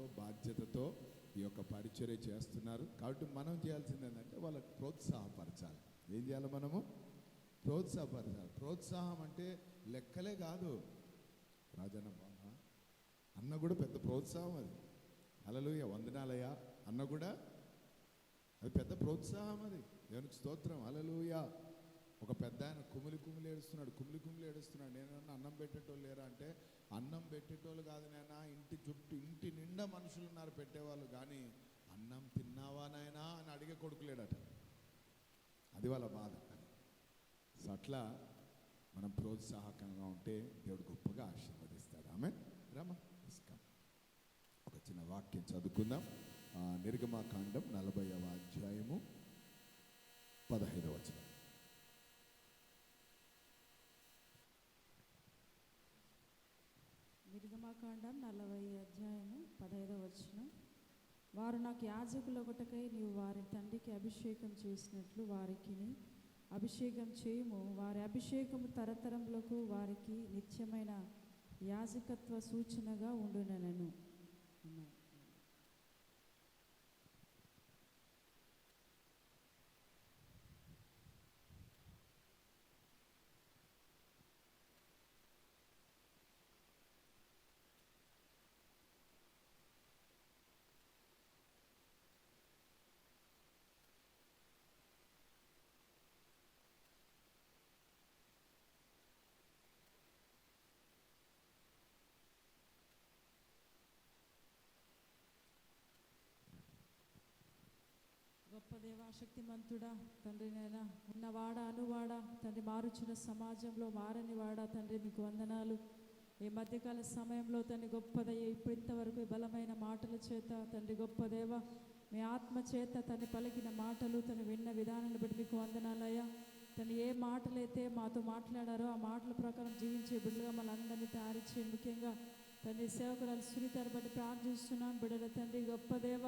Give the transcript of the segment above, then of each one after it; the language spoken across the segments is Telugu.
భారంతో బాధ్యతతో ఈ యొక్క పరిచర్య చేస్తున్నారు. కాబట్టి మనం చేయాల్సింది ఏంటంటే వాళ్ళకి ప్రోత్సాహపరచాలి. ఏం చేయాలి మనము? ప్రోత్సాహపరచాలి. ప్రోత్సాహం అంటే లెక్కలే కాదు. రాజన్న బాబా అన్న కూడా పెద్ద ప్రోత్సాహం అది. అలలుయ వందనాలయ్యా. అన్న కూడా అది పెద్ద ప్రోత్సాహం అది. దేవునికి స్తోత్రం. అలలుయా ఒక పెద్ద ఆయన కుమిలి కుమిలి ఏడుస్తున్నాడు కుమిలి కుమిలి ఏడుస్తున్నాడు. నేనన్నా అన్నం పెట్టేటోళ్ళు లేరా అంటే అన్నం పెట్టేటోళ్ళు కాదు నాయనా ఇంటి చుట్టూ ఇంటి నిండా మనుషులు ఉన్నారు పెట్టేవాళ్ళు. కానీ అన్నం తిన్నావా నాయనా అని అడిగే కొడుకులేడట. అది వాళ్ళ బాధ. సో అట్లా మనం ప్రోత్సాహకంగా ఉంటే దేవుడు గొప్పగా ఆశీర్వదిస్తాడు. ఆమె రమా ఒక చిన్న వాక్యం చదువుకుందాం. ఆ, నిర్గమాకాండం నలభైవ అధ్యాయము పదహైదవ వచనం నిర్గమాకాండం నలభై అధ్యాయము పదహైదవ వచనం. వారు నాకు యాజకుల ఒకటకై నీవు వారి తండ్రికి అభిషేకం చేసినట్లు వారికి అభిషేకం చేయము. వారి అభిషేకము తరతరములకు వారికి నిత్యమైన యాజకత్వ సూచనగా ఉండునను గొప్ప దేవా శక్తిమంతుడా తండ్రి నైనా ఉన్నవాడ అనువాడా తండ్రి మారుచున్న సమాజంలో మారని వాడా తండ్రి మీకు వందనాలు. ఈ మధ్యకాల సమయంలో తండ్రి గొప్పదయ్య ఇప్పుడు ఇంతవరకు బలమైన మాటల చేత తండ్రి గొప్ప దేవ మీ ఆత్మ చేత తను పలికిన మాటలు తను విన్న విధానాన్ని బట్టి మీకు వందనాలయ్యా తను ఏ మాటలైతే మాతో మాట్లాడారో ఆ మాటల ప్రకారం జీవించే బిడ్డగా మన అందరినీ తయారు చేయండి. ముఖ్యంగా తండ్రి సేవకురాలు సునీతారు బట్టి ప్రార్థిస్తున్నాం బిడ్డల తండ్రి గొప్ప దేవ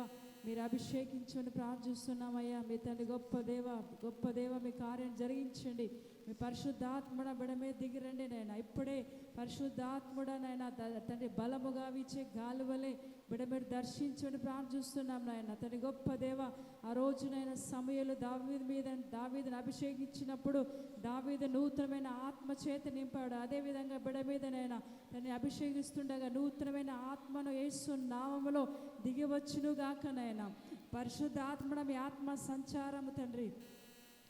మీరు అభిషేకించండి ప్రార్థిస్తున్నామయ్యా. మీ తండ్రి గొప్ప దేవ గొప్ప దేవ మీ కార్యం జరిగించండి. మీ పరిశుద్ధాత్మడ బిడమే దిగిరండి నాయన. ఇప్పుడే పరిశుద్ధాత్ముడ నాయన తండ్రి బలముగా వీచే గాలువలే బిడ మీరు దర్శించమని ప్రార్థిస్తున్నాం నాయన. తండ్రి గొప్ప దేవ ఆ రోజునైనా సమయంలో దావీదు మీద దావీదని అభిషేకించినప్పుడు దావీద నూతనమైన ఆత్మ చేత నింపాడు అదేవిధంగా బిడ మీదనైనా తన్ని అభిషేకిస్తుండగా నూతనమైన ఆత్మను వేస్తున్న నామములో దిగివచ్చునుగాకనైనా. పరిశుద్ధాత్మడ మీ ఆత్మ సంచారము తండ్రి.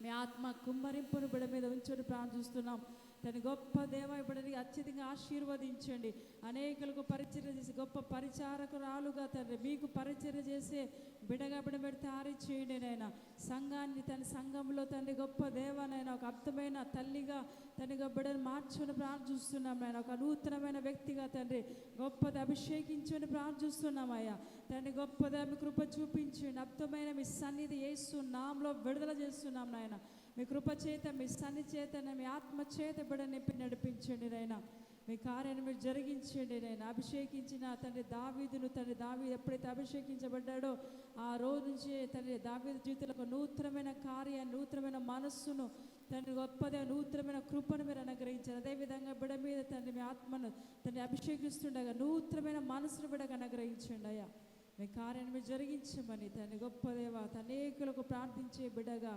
మీ ఆత్మ కుమ్మరింపును బిడ మీద ఉంచుని ప్రార్థిస్తున్నాం. తన గొప్ప దేవ బిడని అత్యధికంగా ఆశీర్వదించండి. అనేకులకు పరిచర్య చేసి గొప్ప పరిచారకురాలుగా తండ్రి మీకు పరిచర్య చేసే బిడగా బిడ తయారీ చేయండి నాయన. సంఘాన్ని తన సంఘంలో తండ్రి గొప్ప దేవనైనా ఒక అర్థమైన తల్లిగా తన బిడను మార్చుని ప్రార్థిస్తున్నాం నాయన. ఒక నూతనమైన వ్యక్తిగా తండ్రి గొప్పది అభిషేకించుని ప్రార్థిస్తున్నామయ్యా తండ్రి గొప్పది కృప చూపించండి. అర్థమైన మీ సన్నిధి వేస్తున్నాంలో విడుదల చేస్తున్నాం నాయన. మీ కృప చేత మీ సన్ని చేత మీ ఆత్మ చేత బిడ నింపి నడిపించండి నాయన. మీ కార్యాన్ని మీరు జరిగించండి నేను అభిషేకించిన తండ్రి దావీదును తండ్రి దావీ ఎప్పుడైతే అభిషేకించబడ్డాడో ఆ రోజు నుంచి తండ్రి దావీదు జీవితంలో ఒక నూతనమైన కార్యాన్ని నూతనమైన మనస్సును తండ్రి గొప్పదే నూతనమైన కృపను మీరు అనుగ్రహించారు. అదేవిధంగా బిడ మీద తండ్రి మీ ఆత్మను తండ్రి అభిషేకిస్తుండగా నూతనమైన మనసును బిడగా అనుగ్రహించండి అయ్యా. మీ కార్యాన్ని మీరు జరిగించమని తండ్రి గొప్పదేవ తనేకులకు ప్రార్థించే బిడగా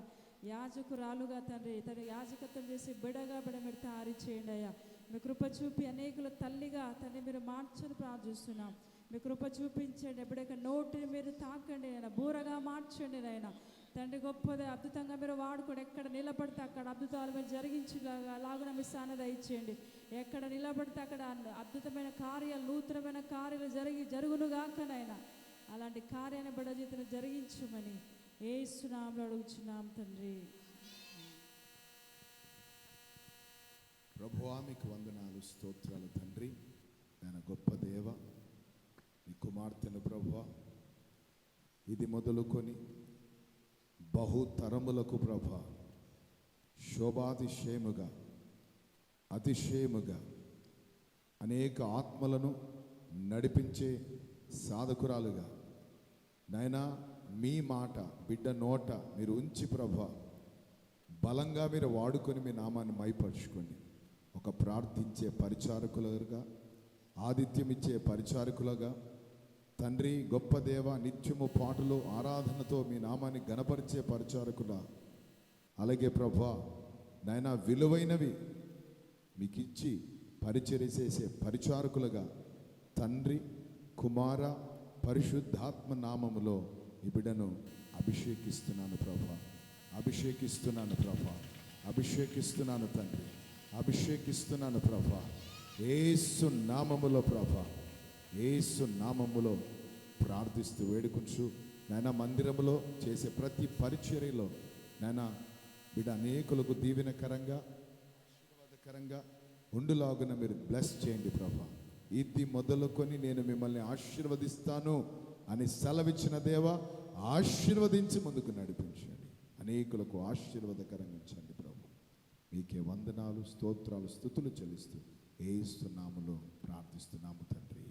యాజకురాలుగా తండ్రి తన యాజకత్వం చేసి బిడగా బిడ మీరు తయారు చేయండి అయ్యా. మీ కృప చూపి అనేకుల తల్లిగా తన్ని మీరు మార్చని ప్రార్థిస్తున్నాం. మీ కృప చూపించండి ఎప్పుడైనా నోటిని మీరు తాకండి నాయన బూరగా మార్చండి నాయన. తండ్రి గొప్పది అద్భుతంగా మీరు వాడుకోండి ఎక్కడ నిలబడితే అక్కడ అద్భుతాలు మీరు జరిగించేలాగా లాగున మీ స్థానం దయచేయండి. ఎక్కడ నిలబడితే అక్కడ అద్భుతమైన కార్యాలు నూతనమైన కార్యాలు జరిగి జరుగునుగాకనైనా అలాంటి కార్యాన్ని బిడ్డ జీవితంలో జరిగించమని ఏ అడుగుచున్నాం తండ్రి. ప్రభువా మీకు వందనాలు స్తోత్రాలు తండ్రి. నేను గొప్ప దేవ నీ కుమార్తెను ప్రభు ఇది మొదలుకొని బహుతరములకు ప్రభ శోభాతిశయముగా అతిశయముగా అనేక ఆత్మలను నడిపించే సాధకురాలుగా. నాయనా మీ మాట బిడ్డ నోట మీరు ఉంచి ప్రభ బలంగా మీరు వాడుకొని మీ నామాన్ని మైపరుచుకోండి. ఒక ప్రార్థించే పరిచారకులుగా ఆతిథ్యం ఇచ్చే పరిచారకులుగా తండ్రి గొప్ప దేవ నిత్యము పాటలు ఆరాధనతో మీ నామాన్ని గణపరిచే పరిచారకుల అలాగే ప్రభా నాయన విలువైనవి మీకు ఇచ్చి పరిచర్య చేసే పరిచారకులుగా తండ్రి కుమార పరిశుద్ధాత్మ నామములో ఈ బిడ్డను అభిషేకిస్తున్నాను ప్రభా. అభిషేకిస్తున్నాను ప్రభా. అభిషేకిస్తున్నాను తండ్రి. అభిషేకిస్తున్నాను ప్రభా. ఏసు నామములో ప్రభా. ఏసు నామములో ప్రార్థిస్తూ వేడుకుంచు. నాయన మందిరములో చేసే ప్రతి పరిచర్యలో నాయన బిడ్డ అనేకులకు దీవెనకరంగా ఆశీర్వాదకరంగా ఉండులాగున మీరు బ్లెస్ చేయండి ప్రభా. ఇది మొదలుకొని నేను మిమ్మల్ని ఆశీర్వదిస్తాను. అని సెలవిచ్చిన దేవ ఆశీర్వదించి ముందుకు నడిపించండి. అనేకులకు ఆశీర్వాదకరంగా ఉంచండి ప్రభు. మీకే వందనాలు స్తోత్రాలు స్థుతులు చెల్లిస్తూ ఏస్తున్నాములో ప్రార్థిస్తున్నాము తండ్రి.